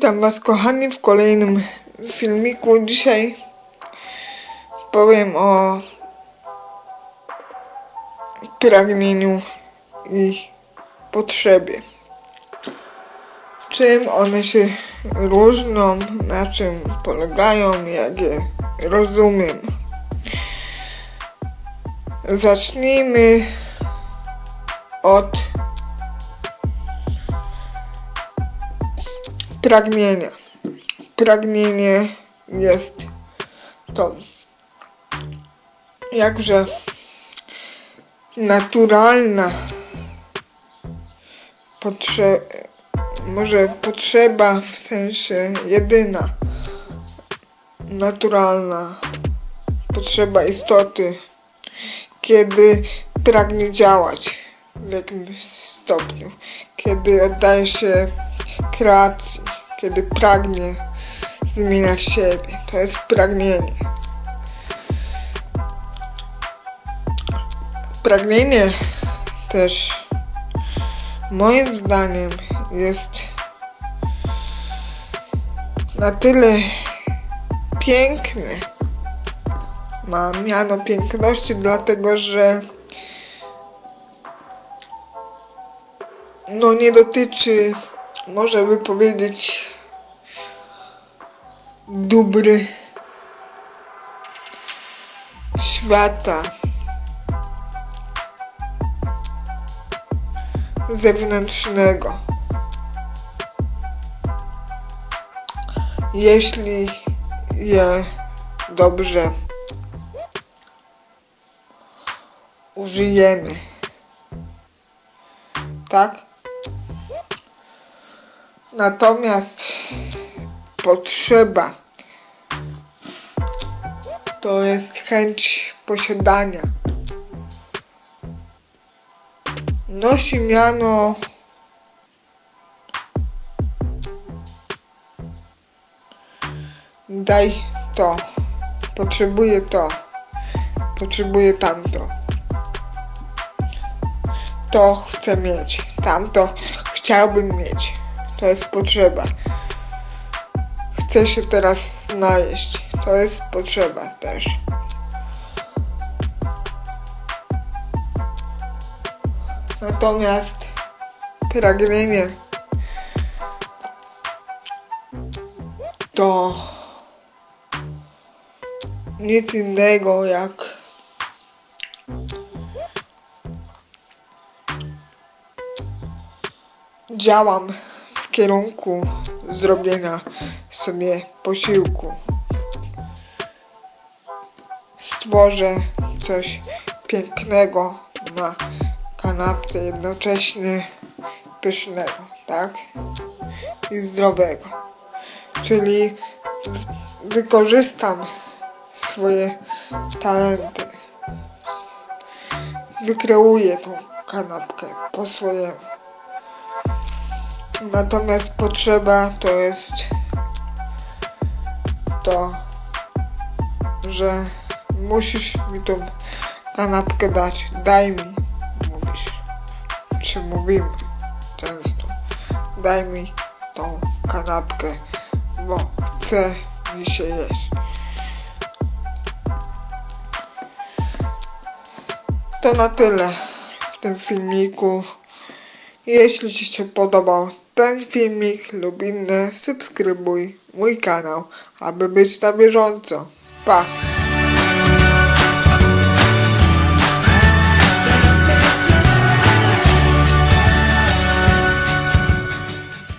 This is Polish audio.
Witam Was kochani w kolejnym filmiku. Dzisiaj powiem o pragnieniu i potrzebie. Czym one się różnią, na czym polegają, jak je rozumiem. Zacznijmy od pragnienia. Pragnienie jest to jakże naturalna potrzeba, może potrzeba w sensie jedyna naturalna potrzeba istoty, kiedy pragnie działać w jakimś stopniu, kiedy oddaje się kreacji, kiedy pragnie zmieniać siebie. To jest pragnienie. Pragnienie też moim zdaniem jest na tyle piękne. Ma miano piękności, dlatego że no nie dotyczy, może by powiedzieć, dóbr świata zewnętrznego. Jeśli je dobrze użyjemy, tak? Natomiast potrzeba to jest chęć posiadania. Nosi miano daj to, potrzebuję to, potrzebuję tamto. To chcę mieć, tamto chciałbym mieć. To jest potrzeba. Chcę się teraz najeść. To jest potrzeba też. Natomiast pragnienie to nic innego jak działam w kierunku zrobienia sobie posiłku. Stworzę coś pięknego na kanapce, jednocześnie pysznego, tak? I zdrowego. Czyli wykorzystam swoje talenty. Wykreuję tą kanapkę po swojemu. Natomiast potrzeba to jest to, że musisz mi tą kanapkę dać. Daj mi, mówisz. Czy mówimy często. Daj mi tą kanapkę, bo chce mi się jeść. To na tyle w tym filmiku. Jeśli Ci się podobał ten filmik lub inne, subskrybuj mój kanał, aby być na bieżąco. Pa!